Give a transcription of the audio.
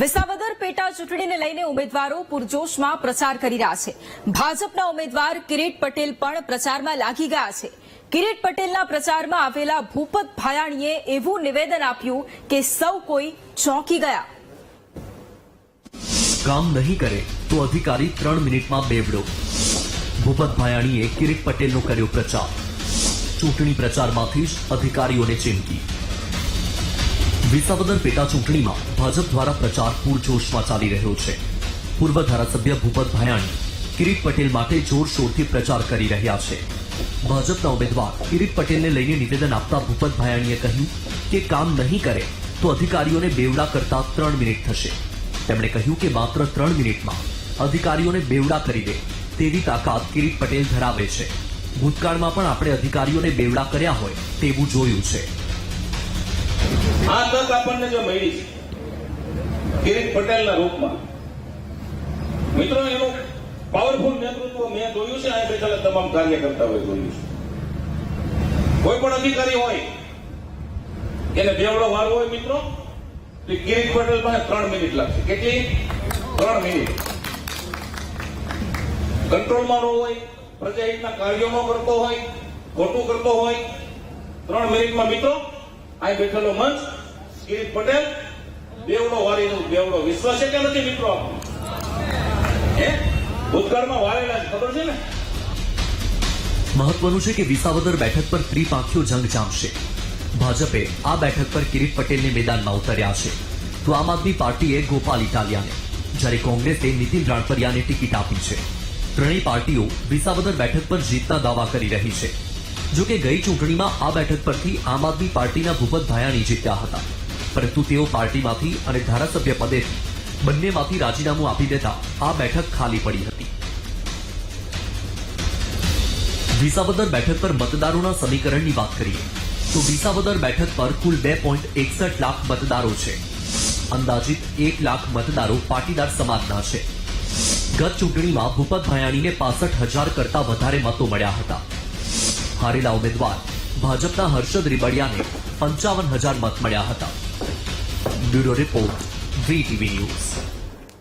વિસાવદર પેટા ચૂંટણીને લઈને ઉમેદવારો પૂરજોશમાં પ્રચાર કરી રહ્યા છે. ભાજપના ઉમેદવાર કિરીટ પટેલ પણ પ્રચારમાં લાગી ગયા છે. કિરીટ પટેલના પ્રચારમાં આવેલા ભૂપત ભાયાણીએ એવું નિવેદન આપ્યું કે સૌ કોઈ ચોંકી ગયા. કામ નહીં કરે તો અધિકારી ત્રણ મિનિટમાં બેવડો. ભૂપત ભાયાણીએ કિરીટ પટેલનો કર્યો પ્રચાર. ચૂંટણી પ્રચારમાંથી જ અધિકારીઓને ચીમકી. વિસાવદર પેટા ચૂંટણીમાં ભાજપ દ્વારા પ્રચાર પૂરજોશમાં ચાલી રહ્યો છે. પૂર્વ ધારાસભ્ય ભૂપત ભાયાણી, કિરીટ પટેલ માટે જોરશોરથી પ્રચાર કરી રહ્યા છે. ભાજપના ઉમેદવાર કિરીટ પટેલને લઈને નિવેદન આપતા ભૂપત ભાયાણીએ કહ્યું કે કામ નહીં કરે તો અધિકારીઓને બેવડા કરતા ત્રણ મિનિટ થશે. તેમણે કહ્યું કે માત્ર ત્રણ મિનિટમાં અધિકારીઓને બેવડા કરી દે તેવી તાકાત કિરીટ પટેલ ધરાવે છે. ભૂતકાળમાં પણ આપણે અધિકારીઓને બેવડા કર્યા હોય તેવું જોયું છે. આ તક આપણને જો મળી છે, કિરીટ પટેલના રૂપમાં. મિત્રો, એનું પાવરફુલ નેતૃત્વ મેં જોયું છે, આ બેઠેલા તમામ કાર્યકર્તાઓએ જોયું છે. કોઈ પણ અધિકારી હોય, એને બેવડો વાર હોય, મિત્રો, તો કિરીટ પટેલ પાસે ત્રણ મિનિટ લાગશે. કેટલી? ત્રણ મિનિટ. કંટ્રોલમાં ન હોય પ્રજાહિતના કાર્યો ન કરતો હોય, ખોટું કરતો હોય, ત્રણ મિનિટમાં મિત્રો, આ બેઠેલો મંચ કિરીટ પટેલ, બેવડો વાળીનો બેવડો વિશ્વાસ છે કે નથી મિત્રો? ભૂતકાળમાં વાળેલા છે ખબર છે ને? મહત્વનું છે કે વિસાવદર બેઠક પર ત્રિપાંખીઓ જંગ જામશે. ભાજપે આ બેઠક પર કિરીટ પટેલને મેદાનમાં ઉતર્યા છે. તો આમ આદમી પાર્ટીએ ગોપાલ ઇટાલિયાને, જ્યારે કોંગ્રેસે નીતિન રાણપરિયાને ટિકિટ આપી છે. ત્રણેય પાર્ટીઓ વિસાવદર બેઠક પર જીતના દાવા કરી રહી છે. જો કે ગઈ ચૂંટણીમાં આ બેઠક પરથી આમ આદમી પાર્ટીના ભૂપત ભાયાણી જીત્યા હતા. પરંતુ તેઓ પાર્ટીમાંથી અને ધારાસભ્ય પદેથી બંનેમાંથી રાજીનામું આપી દેતા આ બેઠક ખાલી પડી હતી. વિસાવદર બેઠક પર મતદારોના સમીકરણની વાત કરીએ, તો વિસાવદર બેઠક પર કુલ બે પોઈન્ટ એકસઠ લાખ મતદારો છે. અંદાજિત એક લાખ મતદારો પાટીદાર સમાજના છે. ગત ચૂંટણીમાં ભૂપત ભાયાણીને પાસઠ હજાર કરતા વધારે મતો મળ્યા હતા. હારેલા ઉમેદવાર ભાજપના હર્ષદ રીબડિયાને પંચાવન હજાર મત મળ્યા હતા. Bureau report VTV news